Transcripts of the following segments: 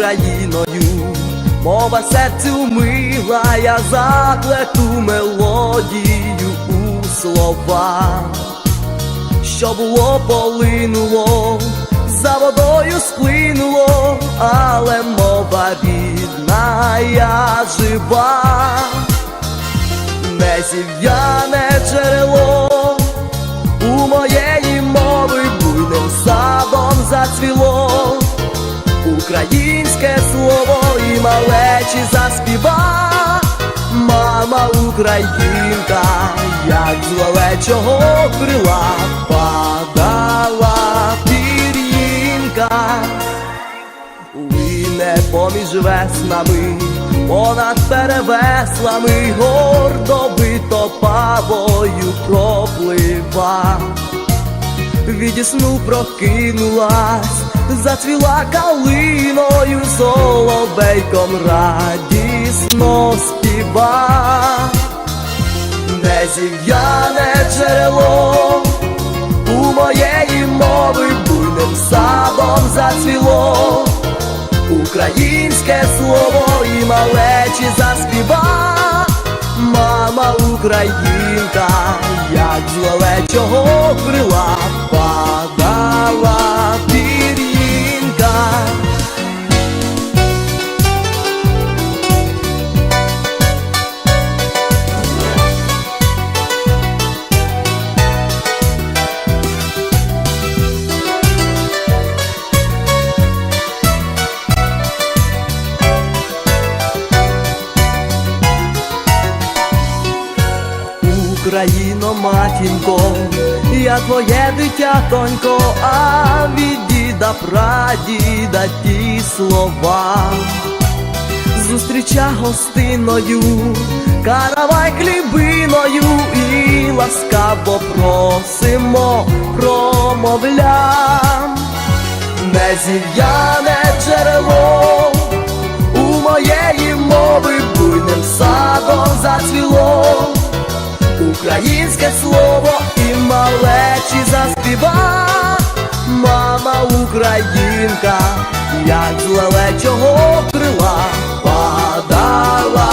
Україною, мова серцю мила, я заплету мелодію у слова, що було полинуло, за водою сплинуло, але мова рідна, я жива, не зів'яне джерело, у моєї мови буйним садом зацвіло. Українське слово і малечі заспіва, мама українка, як з лелечого крила падала поміж веснами, понад перевеслами, гордо витопавою проплива від прокинулась, зацвіла калиною, соловейком радісно співа, не зів'яне джерело, у моєї мови буйним садом зацвіло, українське слово і малечі заспіва. Мама українка, як з лелечого крила Україно, матінко, я твоє дитятонько, а від діда прадіда ті слова. Зустріча гостиною, каравай хлібиною і ласкаво просимо, промовлям, не зів'яне джерело, у моєї мови буйним садом зацвіло українське слово і малечі заспіва, мама українка, як з лелечого крила падала.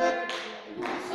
Música